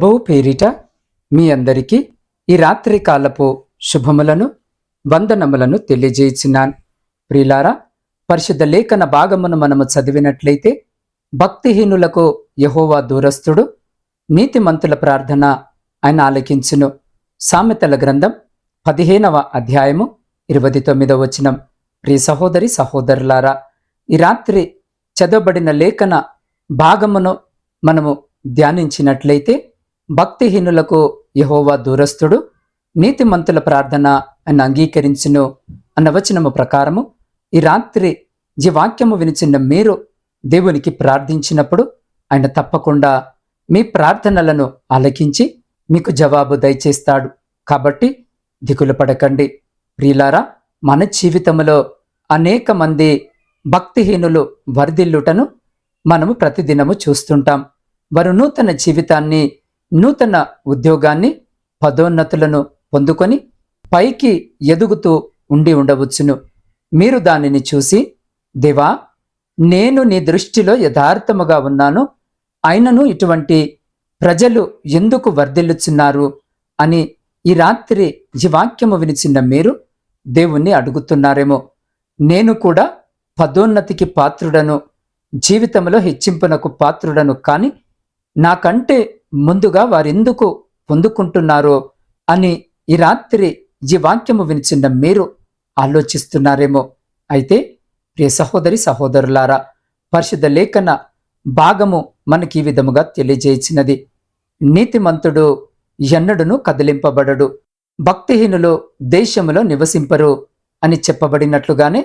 ప్రభువు పేరిట మీ అందరికీ ఈ రాత్రి కాలపు శుభములను వందనములను తెలియజేయించినాను ప్రిలారా పరిశుద్ధ లేఖన భాగమును మనము చదివినట్లయితే భక్తిహీనులకు యహోవా దూరస్థుడు నీతిమంతుల ప్రార్థన ఆయన ఆలకించును. సామెతల గ్రంథం పదిహేనవ అధ్యాయము ఇరవై తొమ్మిదవ వచనం. ప్రియ సహోదరి సహోదరులారా ఈ రాత్రి చదవబడిన లేఖన భాగమును మనము ధ్యానించినట్లయితే భక్తిహీనులకు యహోవా దూరస్థుడు నీతిమంతుల ప్రార్థన అని అంగీకరించును అన్న వచనము ప్రకారము ఈ రాత్రి ఈ వాక్యము వినిచిన మీరు దేవునికి ప్రార్థించినప్పుడు ఆయన తప్పకుండా మీ ప్రార్థనలను ఆలకించి మీకు జవాబు దయచేస్తాడు. కాబట్టి దిగులు పడకండి. ప్రియులారా మన జీవితంలో అనేక మంది భక్తిహీనులు వరదిల్లుటను మనము ప్రతిదినము చూస్తుంటాం. వారు నూతన జీవితాన్ని నూతన ఉద్యోగాన్ని పదోన్నతులను పొందుకొని పైకి ఎదుగుతూ ఉండి ఉండవచ్చును. మీరు దానిని చూసి దేవా నేను నీ దృష్టిలో యథార్థముగా ఉన్నాను. అయినను ఇటువంటి ప్రజలు ఎందుకు వర్ధిల్లుచున్నారు? అని ఈ రాత్రి ఈ వాక్యము వినిచిన మీరు దేవుణ్ణి అడుగుతున్నారేమో. నేను కూడా పదోన్నతికి పాత్రుడను జీవితంలో హెచ్చింపునకు పాత్రుడను కాని నాకంటే ముందుగా వారెందుకు పొందుకుంటున్నారో అని ఈ రాత్రి ఈ వాక్యము వినిచిన మీరు ఆలోచిస్తున్నారేమో. అయితే ప్రియ సహోదరి సహోదరులారా పరిశుద్ధ లేఖన భాగము మనకి ఈ విధముగా తెలియజేసినది. నీతిమంతుడు ఎన్నడును కదిలింపబడడు భక్తిహీనులు దేశములో నివసింపరు అని చెప్పబడినట్లుగానే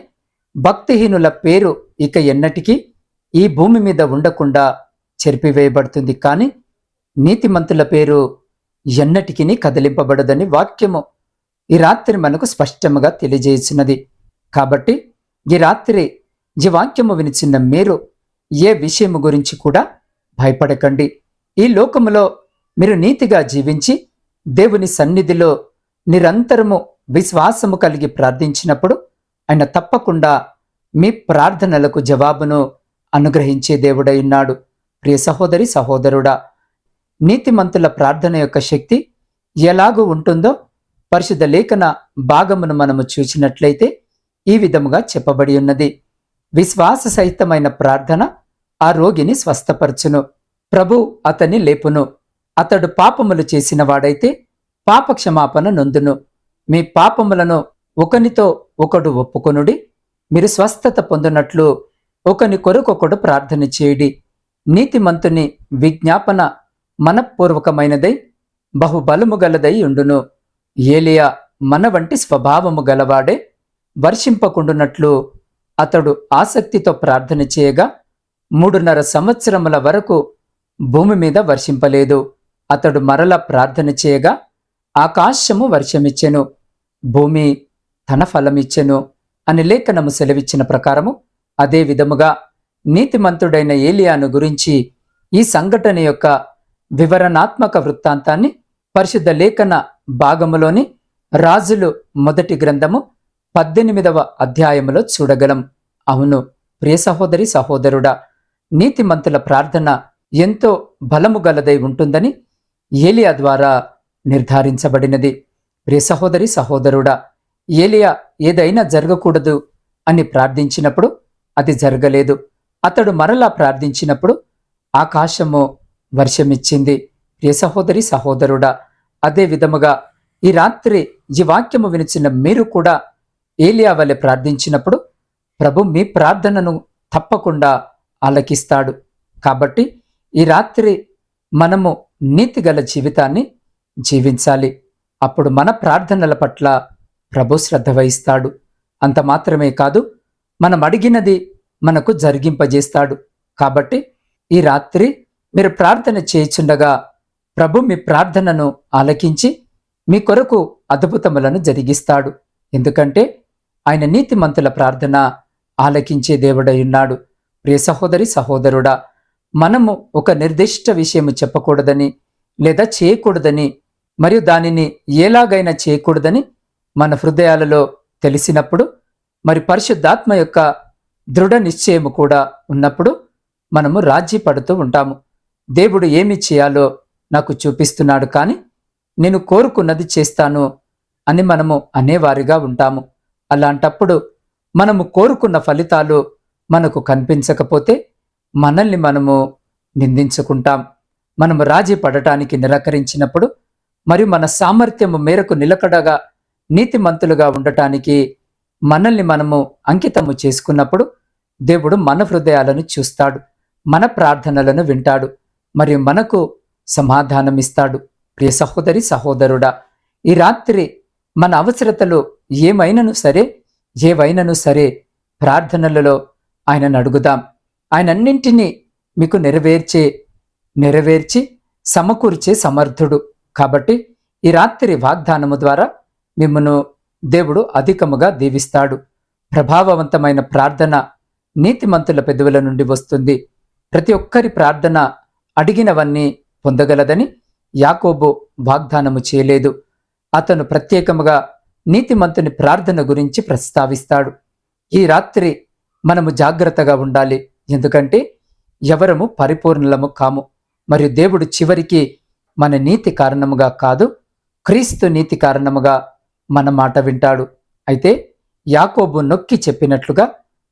భక్తిహీనుల పేరు ఇక ఎన్నటికీ ఈ భూమి మీద ఉండకుండా చెరిపివేయబడుతుంది. కానీ నీతిమంతుల పేరు ఎన్నటికి కదిలింపబడదని వాక్యము ఈ రాత్రి మనకు స్పష్టముగా తెలియజేసినది. కాబట్టి ఈ రాత్రి ఈ వాక్యము వినిచిన మీరు ఏ విషయము గురించి కూడా భయపడకండి. ఈ లోకములో మీరు నీతిగా జీవించి దేవుని సన్నిధిలో నిరంతరము విశ్వాసము కలిగి ప్రార్థించినప్పుడు ఆయన తప్పకుండా మీ ప్రార్థనలకు జవాబును అనుగ్రహించే దేవుడై ఉన్నాడు. ప్రియ సహోదరి సహోదరుడా నీతిమంతుల ప్రార్థన యొక్క శక్తి ఎలాగూ ఉంటుందో పరిశుద్ధ లేఖన భాగమును మనము చూసినట్లయితే ఈ విధముగా చెప్పబడి ఉన్నది. విశ్వాస సహితమైన ప్రార్థన ఆ రోగిని స్వస్థపరచును. ప్రభు అతన్ని లేపును. అతడు పాపములు చేసిన వాడైతే పాప క్షమాపణ నొందును. మీ పాపములను ఒకనితో ఒకడు ఒప్పుకొనుడి. మీరు స్వస్థత పొందినట్లు ఒకని కొరకొకడు ప్రార్థన చేయుడి. నీతిమంతుని విజ్ఞాపన మనపూర్వకమైనదై బహుబలము గలదై ఉండును. ఏలియా మన వంటి స్వభావము గలవాడే వర్షింపకుండునట్లు అతడు ఆసక్తితో ప్రార్థన చేయగా మూడున్నర సంవత్సరముల వరకు భూమి మీద వర్షింపలేదు. అతడు మరల ప్రార్థన చేయగా ఆకాశము వర్షమిచ్చెను భూమి తన ఫలమిచ్చెను అని లేఖనము సెలవిచ్చిన ప్రకారము అదే విధముగా నీతిమంతుడైన ఏలియాను గురించి ఈ సంఘటన యొక్క వివరణాత్మక వృత్తాంతాన్ని పరిశుద్ధ లేఖన భాగములోని రాజులు మొదటి గ్రంథము పద్దెనిమిదవ అధ్యాయములో చూడగలం. అవును ప్రియ సహోదరి సహోదరుడా నీతిమంతుల ప్రార్థన ఎంతో బలము గలదై ఉంటుందని ఏలియా ద్వారా నిర్ధారించబడినది. ప్రియ సహోదరి సహోదరుడా ఏలియా ఏదైనా జరగకూడదు అని ప్రార్థించినప్పుడు అది జరగలేదు. అతడు మరలా ప్రార్థించినప్పుడు ఆకాశము వర్షమిచ్చింది. ప్రియ సహోదరి సహోదరుడా అదే విధముగా ఈ రాత్రి ఈ వాక్యము వినిచిన మీరు కూడా ఏలియా వలె ప్రార్థించినప్పుడు ప్రభు మీ ప్రార్థనను తప్పకుండా ఆలకిస్తాడు. కాబట్టి ఈ రాత్రి మనము నీతిగల జీవితాన్ని జీవించాలి. అప్పుడు మన ప్రార్థనల పట్ల ప్రభు శ్రద్ధ వహిస్తాడు. అంత మాత్రమే కాదు మనం అడిగినది మనకు జరిగింపజేస్తాడు. కాబట్టి ఈ రాత్రి మీరు ప్రార్థన చేయుచుండగా ప్రభు మీ ప్రార్థనను ఆలకించి మీ కొరకు అద్భుతములను జరిగిస్తాడు. ఎందుకంటే ఆయన నీతిమంతుల ప్రార్థన ఆలకించే దేవుడై ఉన్నాడు. ప్రియ సహోదరి సహోదరుడా మనము ఒక నిర్దిష్ట విషయము చెప్పకూడదని లేదా చేయకూడదని మరియు దానిని ఎలాగైనా చేయకూడదని మన హృదయాలలో తెలిసినప్పుడు మరి పరిశుద్ధాత్మ యొక్క దృఢ నిశ్చయము కూడా ఉన్నప్పుడు మనము రాజీ పడుతూ ఉంటాము. దేవుడు ఏమి చేయాలో నాకు చూపిస్తున్నాడు కానీ నేను కోరుకున్నది చేస్తాను అని మనము అనేవారిగా ఉంటాము. అలాంటప్పుడు మనము కోరుకున్న ఫలితాలు మనకు కనిపించకపోతే మనల్ని మనము నిందించుకుంటాం. మనము రాజీ పడటానికి నిరాకరించినప్పుడు మరియు మన సామర్థ్యము మేరకు నిలకడగా నీతిమంతులుగా ఉండటానికి మనల్ని మనము అంకితము చేసుకున్నప్పుడు దేవుడు మన హృదయాలను చూస్తాడు మన ప్రార్థనలను వింటాడు. మరియు మనకు సమాధానం ఇస్తాడు. ప్రియ సహోదరి సహోదరుడా ఈ రాత్రి మన అవసరతలు ఏమైనను సరే ఏవైనను సరే ప్రార్థనలలో ఆయనను అడుగుదాం. ఆయన అన్నింటినీ మీకు నెరవేర్చే నెరవేర్చి సమకూర్చే సమర్థుడు. కాబట్టి ఈ రాత్రి వాగ్దానము ద్వారా మిమ్మను దేవుడు అధికముగా దీవిస్తాడు. ప్రభావవంతమైన ప్రార్థన నీతిమంతుల పెదవుల నుండి వస్తుంది. ప్రతి ఒక్కరి ప్రార్థన అడిగినవన్నీ పొందగలదని యాకోబు వాగ్దానము చేయలేదు. అతను ప్రత్యేకముగా నీతిమంతుని ప్రార్థన గురించి ప్రస్తావిస్తాడు. ఈ రాత్రి మనము జాగ్రత్తగా ఉండాలి. ఎందుకంటే ఎవరము పరిపూర్ణలము కాము. మరియు దేవుడు చివరికి మన నీతి కారణముగా కాదు క్రీస్తు నీతి కారణముగా మన మాట వింటాడు. అయితే యాకోబు నొక్కి చెప్పినట్లుగా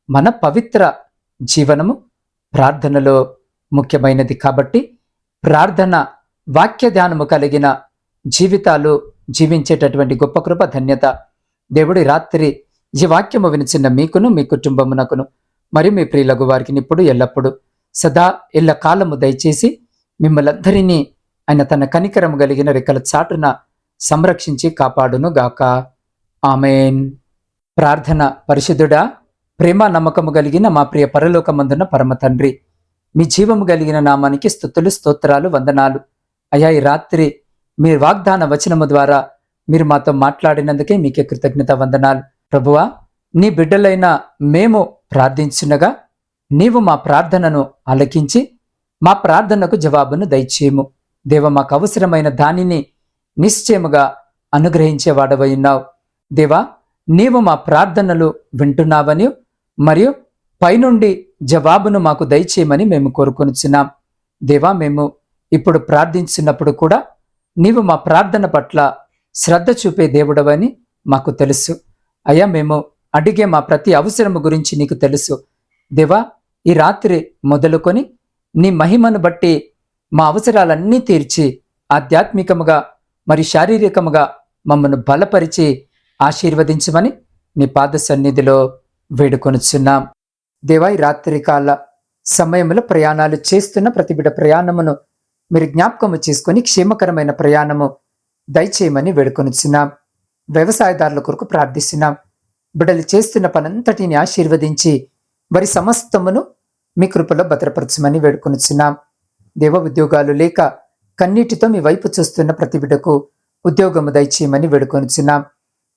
మన పవిత్ర జీవనము ప్రార్థనలో ముఖ్యమైనది కాబట్టి ప్రార్థన వాక్య ధ్యానము కలిగిన జీవితాలు జీవించేటటువంటి గొప్ప కృప ధన్యత. దేవుడి రాత్రి ఈ వాక్యము వినిచిన మీకును మీ కుటుంబమునకును మరి మీ ప్రియులకు వారికి ఇప్పుడు ఎల్లప్పుడు సదా ఎల్ల కాలము దయచేసి మిమ్మలందరినీ ఆయన తన కనికరము కలిగిన రెక్కల చాటున సంరక్షించి కాపాడును గాక. ఆమెన్. ప్రార్థన పరిశుద్ధుడా ప్రేమ నమ్మకము కలిగిన మా ప్రియ పరలోకమందున పరమ తండ్రి మీ జీవము కలిగిన నామానికి స్థుతులు స్తోత్రాలు వందనాలు. అయ్యా ఈ రాత్రి మీ వాగ్దాన వచనము ద్వారా మీరు మాతో మాట్లాడినందుకే మీకే కృతజ్ఞత వందనాలు. ప్రభువా నీ బిడ్డలైన మేము ప్రార్థించునగా నీవు మా ప్రార్థనను ఆలకించి మా ప్రార్థనకు జవాబును దయచేయము. దేవ మాకు అవసరమైన దానిని నిశ్చయముగా అనుగ్రహించేవాడవై ఉన్నావు. దేవా నీవు మా ప్రార్థనలు వింటున్నావని మరియు పైనుండి జవాబును మాకు దయచేయమని మేము కోరుకొనిచున్నాం. దేవా మేము ఇప్పుడు ప్రార్థించినప్పుడు కూడా నీవు మా ప్రార్థన పట్ల శ్రద్ధ చూపే దేవుడవని మాకు తెలుసు. అయ్యా మేము అడిగే మా ప్రతి అవసరము గురించి నీకు తెలుసు. దేవా ఈ రాత్రి మొదలుకొని నీ మహిమను బట్టి మా అవసరాలన్నీ తీర్చి ఆధ్యాత్మికముగా మరి శారీరకముగా మమ్మను బలపరిచి ఆశీర్వదించమని నీ పాద సన్నిధిలో వేడుకొనుచున్నాం. దేవా రాత్రి కాల సమయంలో ప్రయాణాలు చేస్తున్న ప్రతిబిడ ప్రయాణమును మీరు జ్ఞాపకము చేసుకొని క్షేమకరమైన ప్రయాణము దయచేయమని వేడుకొనిచున్నాం. వ్యవసాయదారుల కొరకు ప్రార్థిస్తున్నాం. బిడలు చేస్తున్న పనంతటిని ఆశీర్వదించి వారి సమస్తమును మీ కృపలో భద్రపరచమని వేడుకొనిచున్నాం. దేవ ఉద్యోగాలు లేక కన్నీటితో మీ వైపు చూస్తున్న ప్రతి బిడ్డకు ఉద్యోగము దయచేయమని వేడుకొనిచున్నాం.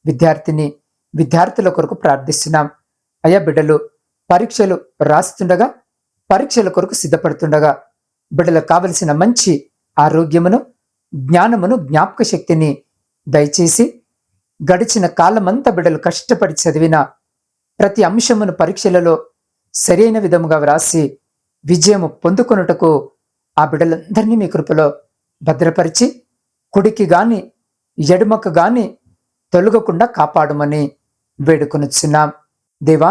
విద్యార్థిని విద్యార్థుల కొరకు ప్రార్థిస్తున్నాం. అయా బిడ్డలు పరీక్షలు రాస్తుండగా పరీక్షల కొరకు సిద్ధపడుతుండగా బిడ్డలకు కావలసిన మంచి ఆరోగ్యమును జ్ఞానమును జ్ఞాపక శక్తిని దయచేసి గడిచిన కాలమంతా బిడ్డలు కష్టపడి చదివిన ప్రతి అంశమును పరీక్షలలో సరైన విధముగా వ్రాసి విజయము పొందుకొనుటకు ఆ బిడ్డలందరినీ మీ కృపలో భద్రపరిచి కుడికి గాని ఎడుమకు గాని తొలగకుండా కాపాడమని వేడుకొనుచున్నాం. దేవా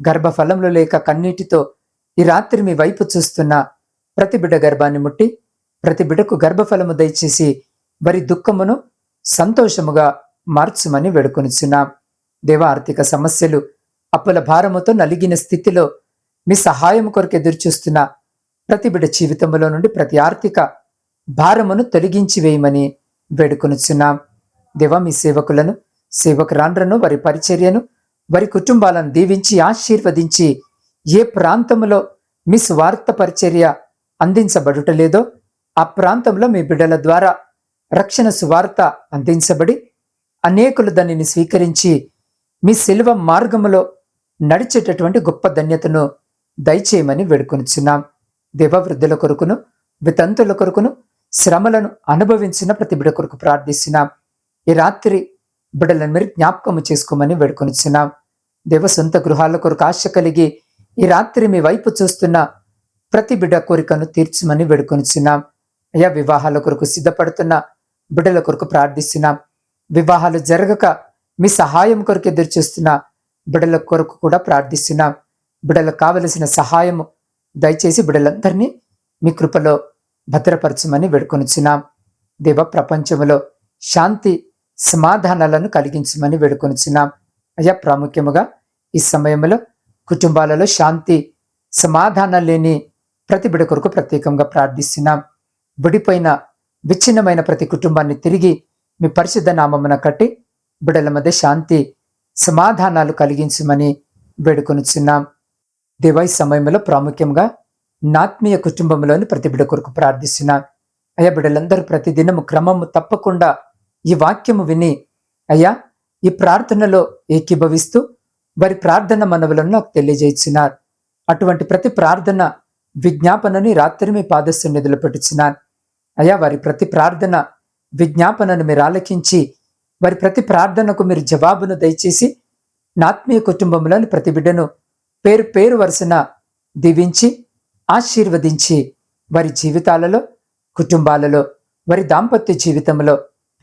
గర్భఫలంలో లేక కన్నీటితో ఈ రాత్రి మీ వైపు చూస్తున్న ప్రతి బిడ్డ గర్భాన్ని ముట్టి ప్రతి బిడ్డకు గర్భఫలము దయచేసి వారి దుఃఖమును సంతోషముగా మార్చుమని వేడుకొనిచున్నాం. దేవ ఆర్థిక సమస్యలు అప్పుల భారముతో నలిగిన స్థితిలో మీ సహాయం కొరకు ఎదురుచూస్తున్న ప్రతి బిడ్డ జీవితంలో నుండి ప్రతి ఆర్థిక భారమును తొలగించి వేయమని వేడుకొనిచున్నాం. దేవ మీ సేవకులను సేవకురాండ్రను వారి పరిచర్యను వారి కుటుంబాలను దీవించి ఆశీర్వదించి ఏ ప్రాంతంలో మీ స్వార్థ పరిచర్య అందించబడుటలేదో ఆ ప్రాంతంలో మీ బిడ్డల ద్వారా రక్షణ సువార్త అందించబడి అనేకులు దానిని స్వీకరించి మీ శిల్వ మార్గములో నడిచేటటువంటి గొప్ప ధన్యతను దయచేయమని వేడుకొనిచున్నాం. దేవవృద్ధుల కొరకును వితంతుల కొరకును శ్రమలను అనుభవించిన ప్రతిబిడ కొరకు ప్రార్థిస్తున్నాం. ఈ రాత్రి బిడ్డలను మీరు జ్ఞాపకము చేసుకోమని వేడుకొనిచ్చున్నాం దేవ సొంత గృహాల కొరకు ఆశ కలిగి ఈ రాత్రి మీ వైపు చూస్తున్న ప్రతి బిడ్డ కోరికను తీర్చమని వేడుకొనిచ్చున్నాం అయా వివాహాల కొరకు సిద్ధపడుతున్న బిడ్డల కొరకు ప్రార్థిస్తున్నాం. వివాహాలు జరగక మీ సహాయం కొరకు ఎదురు చూస్తున్న బిడ్డల కొరకు కూడా ప్రార్థిస్తున్నాం. బిడ్డలకు కావలసిన సహాయము దయచేసి బిడ్డలందరినీ మీ కృపలో భద్రపరచమని వేడుకొనిచ్చున్నాం దేవ ప్రపంచంలో శాంతి సమాధానాలను కలిగించమని వేడుకొనిచున్నాం. అయ్యా ప్రాముఖ్యముగా ఈ సమయంలో కుటుంబాలలో శాంతి సమాధానం లేని ప్రతి బిడ కొరకు ప్రత్యేకంగా ప్రార్థిస్తున్నాం. విడిపోయిన విచ్ఛిన్నమైన ప్రతి కుటుంబాన్ని తిరిగి మీ పరిశుద్ధ నామమున కట్టి బిడల మధ్య శాంతి సమాధానాలు కలిగించమని వేడుకొనిచున్నాం. దేవాయి సమయంలో ప్రాముఖ్యంగా నాత్మీయ కుటుంబంలోని ప్రతి బిడ కొరకు ప్రార్థిస్తున్నాం. అయ్యా బిడ్డలందరూ ప్రతిదినము క్రమము తప్పకుండా ఈ వాక్యము విని అయ్యా ఈ ప్రార్థనలో ఏకీభవిస్తూ వారి ప్రార్థన మనవులను నాకు తెలియజేయించినారు అటువంటి ప్రతి ప్రార్థన విజ్ఞాపనని రాత్రి మీ పాదస్సన్నిధిలో పెట్టుచున్నాను అయ్యా వారి ప్రతి ప్రార్థన విజ్ఞాపనను మీరు ఆలకించి వారి ప్రతి ప్రార్థనకు మీరు జవాబును దయచేసి నాత్మీయ కుటుంబంలోని ప్రతి బిడ్డను పేరు పేరు వరుసన దీవించి ఆశీర్వదించి వారి జీవితాలలో కుటుంబాలలో వారి దాంపత్య జీవితంలో